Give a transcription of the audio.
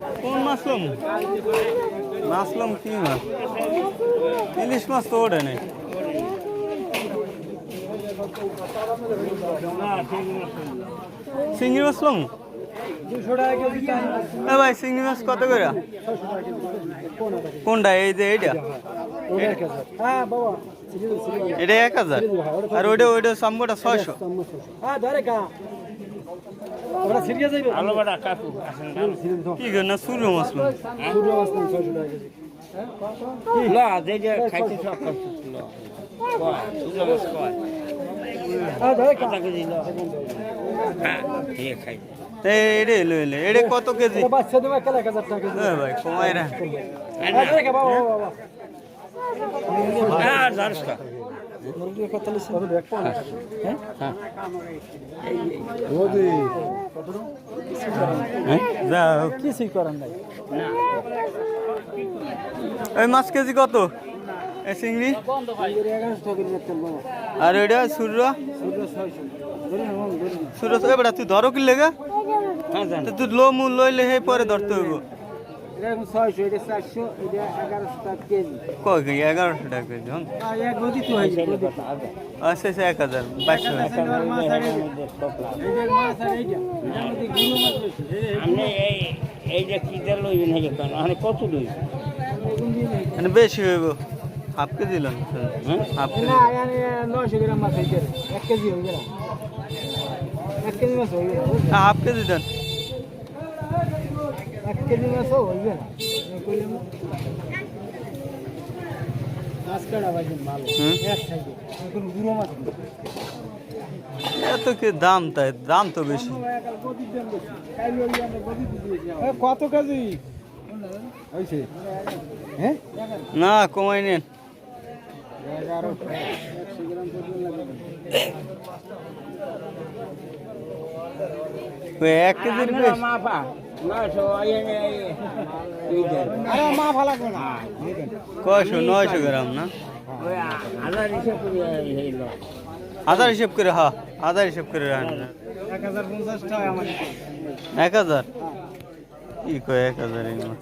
কোন মাছলম মাছলম কি মাছ? ইলিশ মাছ তো ওঠে নেই। চিংড়ি মাছলম এ ভাই, চিংড়ি মাছ কত করে? কোনটা? এই যে এইটা? হ্যাঁ এটা এক হাজার। আর ওইটা ওইটা সামগোটা ছয়শো। হ্যাঁ সিরিয়াস বাড়া কাকু কি না সূর্য মাছলম সূর্য আসলাম ছয়শো টাকা কেজি না যে যে খাইতে সব কয় সুযোগ মাছ কয় হ্যাঁ হ্যাঁ কত কেজি? ভাই কমাই রা মুরগি হ্যাঁ কিছুই করার নাই ওই মাছ কেজি কত? চিংড়ি? আর ওইটা সূর্য সূর্য এবার তুই ধরো কি লেগে হ্যাঁ তো তুই লো মূল লইলে হে পরে ধরতে হইব। এটা ছয়শো এটা চারশো এটা এগারোশো টাকা কেজি। কয় কেজি? এগারোশো টাকা কেজি হয়েছে আচ্ছা আচ্ছা এক হাজার বাইশশো এইটা এইটা মাছ আর এইটা এটার মধ্যে গুঁড়ো মাছ রয়েছে। আপনি এই এই যে কি দিল লইবেন এই যে কেন মানে কত লইবেন মানে বেশি হইব হাফ কেজি লন হ্যাঁ? Half kg. না নয়শো গ্রাম মাছ হয়ে যাবে এক কেজি হয়ে গেল এক কেজি মাছ হয়ে গেল হাফ কেজি দেন এক কেজি মাছও হয়ে গেল মাছ কাটা ভাই ভালো হুম এক গুঁড়ো মাছ নেই। এত কি দাম তাই? দাম তো বেশি। কত কেজি? হ্যাঁ? না কমাই নেন। এক কেজির বেশ? না। কয়শো নয়শো গ্রাম না? হাজার হিসেব করে হা হাজার হিসেব করে হ্যাঁ এক হাজার পঞ্চাশ এক হাজার? কি কয় এক হাজার এই মাছ